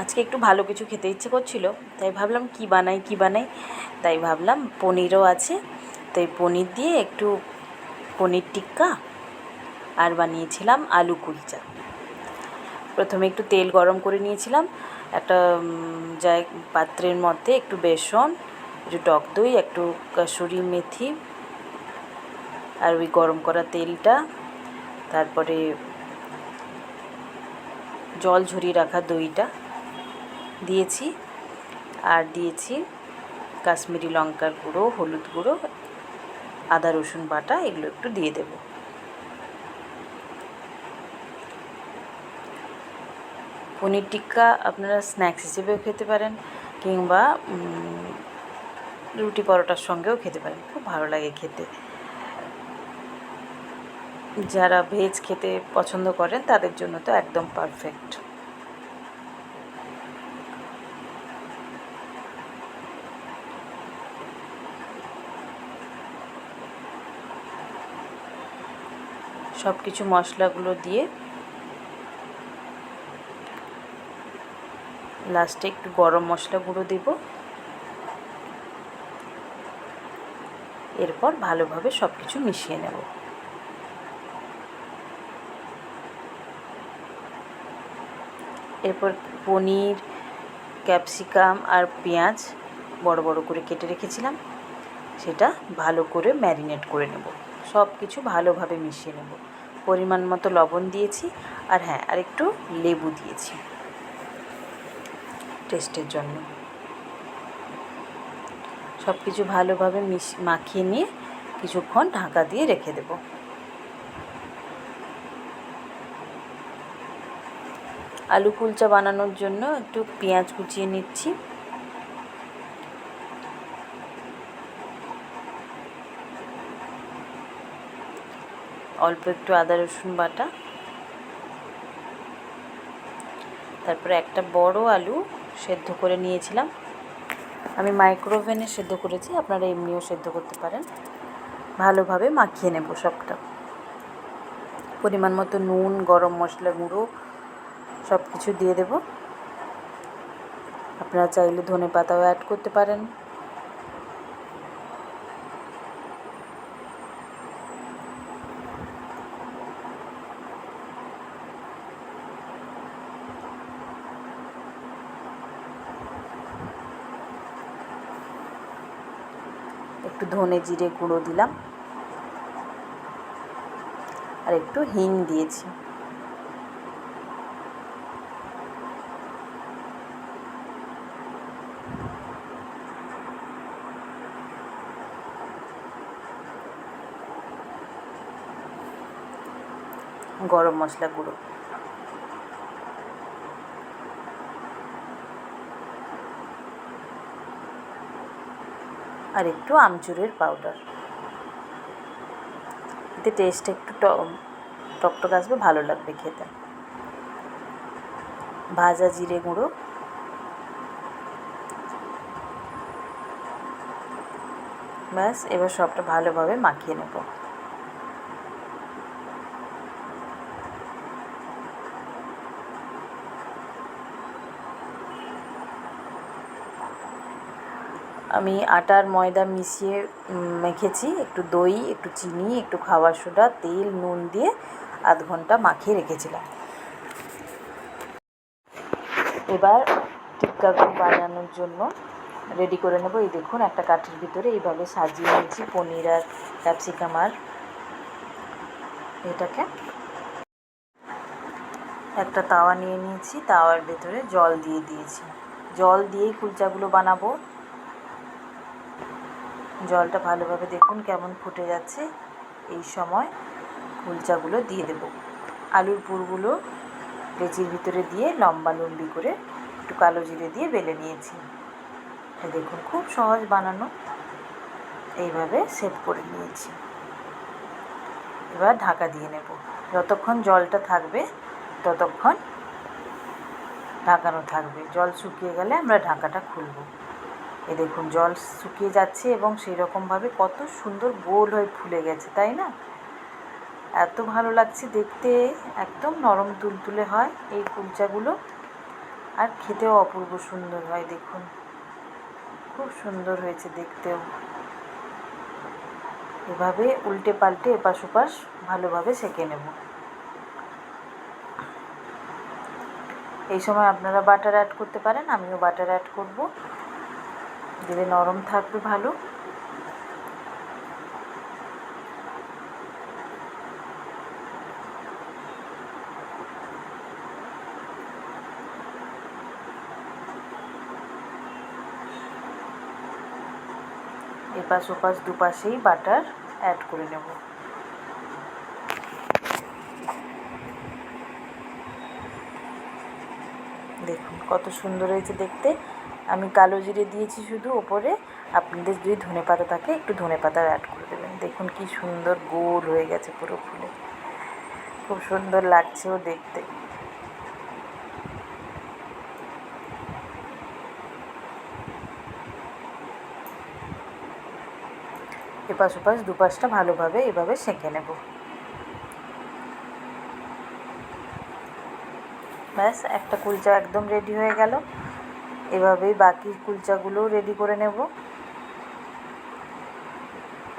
আজকে একটু ভালো কিছু খেতে ইচ্ছে করছিল, তাই ভাবলাম কি বানাই কি বানাই? তাই ভাবলাম পনিরও আছে, তাই পনির দিয়ে একটু পনির টিক্কা আর বানিয়েছিলাম আলু কুলচা প্রথমে একটু তেল গরম করে নিয়েছিলাম, একটা যাই পাত্রের মধ্যে একটু বেসন, একটু টক দই, একটু কাসুরি মেথি আর ওই গরম করা তেলটা, তারপরে জল ঝরিয়ে রাখা দইটা দিয়েছি। আর দিয়েছি কাশ্মীরি লঙ্কার গুঁড়ো, হলুদ গুঁড়ো, আদা, রসুন বাটা, এগুলো একটু দিয়ে দেব। পনির টিক্কা আপনারা স্ন্যাক্স হিসেবেও খেতে পারেন কিংবা রুটি পরোটার সঙ্গেও খেতে পারেন, খুব ভালো লাগে খেতে। যারা ভেজ খেতে পছন্দ করেন তাদের জন্য তো একদম পারফেক্ট। সব কিছু মশলাগুলো দিয়ে লাস্টে একটু গরম মশলা গুঁড়ো দেব। এরপর ভালোভাবে সব কিছু মিশিয়ে নেব। এরপর পনির, ক্যাপসিকাম আর পেঁয়াজ বড় বড় করে কেটে রেখেছিলাম। সেটা ভালো করে ম্যারিনেট করে নেব। সব কিছু ভালোভাবে মিশিয়ে নেব। পরিমাণ মতো লবণ দিয়েছি আর হ্যাঁ আর একটু লেবু দিয়েছি। টেস্টের জন্য। সব কিছু ভালোভাবে মিশ, মাখিয়ে নিয়ে কিছুক্ষণ ঢাকা দিয়ে রেখে দেব। আলু কুলচা বানানোর জন্য একটু পেঁয়াজ কুচিয়ে নিচ্ছি। অল্প একটু আদা, রসুন বাটা। তারপরে একটা বড় আলু সেদ্ধ করে নিয়েছিলাম। আমি মাইক্রোওভেনে সেদ্ধ করেছি, আপনারা এমনিও সেদ্ধ করতে পারেন। ভালোভাবে মাখিয়ে নেব সবটা। পরিমাণ মতো নুন, গরম মশলা গুঁড়ো সব কিছু দিয়ে দেব। আপনারা চাইলে ধনে পাতাও অ্যাড করতে পারেন। একটু ধনে জিরে গুঁড়ো দিলাম। আর একটু হিং দিয়েছি। গরম মশলা গুঁড়ো। আর একটু আমচুরের পাউডার এতে টেস্ট একটু টকটক আসবে, ভালো লাগবে খেতে। ভাজা জিরে গুঁড়ো। ব্যাস, এবার সবটা ভালোভাবে মাখিয়ে নেব। আমি আটার ময়দা মিশিয়ে মেখেছি। একটু দই, একটু চিনি, একটু খাবার সোডা, তেল, নুন দিয়ে আধ ঘণ্টা মাখিয়ে রেখেছিলাম। এবার টিক্কাগুলো বানানোর জন্য রেডি করে নেব। এই দেখুন, একটা কাঠের ভিতরে এইভাবে সাজিয়ে নিয়েছি। পনির আর ক্যাপসিকাম আর এটাকে। একটা তাওয়া নিয়ে নিয়েছি। তাওয়ার ভেতরে জল দিয়ে দিয়েছি। জল দিয়েই কুলচাগুলো বানাবো। জলটা ভালোভাবে দেখুন কেমন ফুটে যাচ্ছে। এই সময় কুলচাগুলো দিয়ে দেব। আলুর পুরগুলো লেচির ভিতরে দিয়ে লম্বা লম্বি করে একটু কালো জিরে দিয়ে বেলে নিয়েছি। দেখুন, খুব সহজ বানানো। এইভাবে সেভ করে নিয়েছি। এবার ঢাকা দিয়ে নেব। যতক্ষণ জলটা থাকবে, ততক্ষণ ঢাকানো থাকবে। জল শুকিয়ে গেলে আমরা ঢাকাটা খুলব। এ দেখুন জল শুকিয়ে যাচ্ছে এবং সেই রকমভাবে কত সুন্দর গোল হয়ে ফুলে গেছে, তাই না? এত ভালো লাগছে দেখতে, একদম নরম তুলতুলে হয় এই কুলচাগুলো। আর খেতেও অপূর্ব সুন্দর হয়, দেখুন। খুব সুন্দর হয়েছে দেখতেও। এভাবে উল্টে পাল্টে এপাশ ওপাশ ভালোভাবে সেঁকে নেব। এই সময় আপনারা বাটার অ্যাড করতে পারেন, আমিও বাটার অ্যাড করব। দিলে নরম থাকবে ভালো। এপাশ ওপাশ দুপাশেই বাটার অ্যাড করে নেব। দেখুন কত সুন্দর হয়েছে দেখতে। আমি কালো জিরে দিয়েছি শুধু ওপরে। আপনাদের যদি ধনে পাতা থাকে, একটু ধনে পাতা অ্যাড করে দেবেন। দেখুন কি সুন্দর গোল হয়ে গেছে পুরো ফুলে। খুব সুন্দর লাগছেও দেখতে। এপাশ ওপাশ দুপাশটা ভালোভাবে এভাবে সেঁকে নেব। ব্যাস, একটা কুলচা একদম রেডি হয়ে গেল। এভাবেই বাকি কুলচাগুলোও রেডি করে নেব।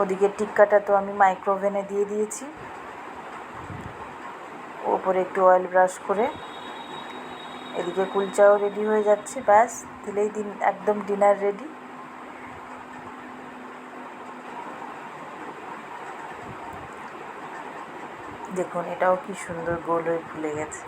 ওদিকে টিক্কাটা তো আমি মাইক্রোওভেনে দিয়ে দিয়েছি। ওপরে একটু অয়েল ব্রাশ করে। এদিকে কুলচাও রেডি হয়ে যাচ্ছে, ব্যাস, দিলেই দিন, একদম ডিনার রেডি দেখুন, এটাও কি সুন্দর গোল হয়ে ফুলে গেছে।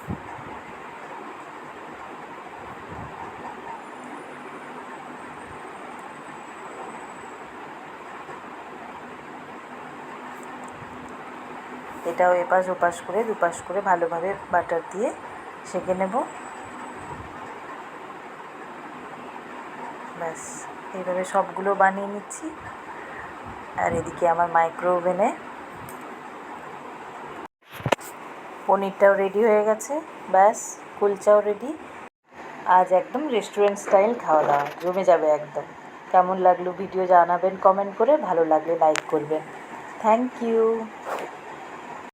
এটাও এপাশ ওপাশ করে, দুপাশ করে ভালোভাবে বাটার দিয়ে সেঁকে নেব। ব্যাস, এইভাবে সবগুলো বানিয়ে নিচ্ছি। আর এদিকে আমার মাইক্রো ওভেনে পনিরটাও রেডি হয়ে গেছে। ব্যাস, কুলচাও রেডি আজ একদম রেস্টুরেন্ট স্টাইল খাওয়া দাওয়া জমে যাবে একদম। কেমন লাগল ভিডিও জানাবেন কমেন্ট করে, ভালো লাগলে লাইক করবেন। Thank you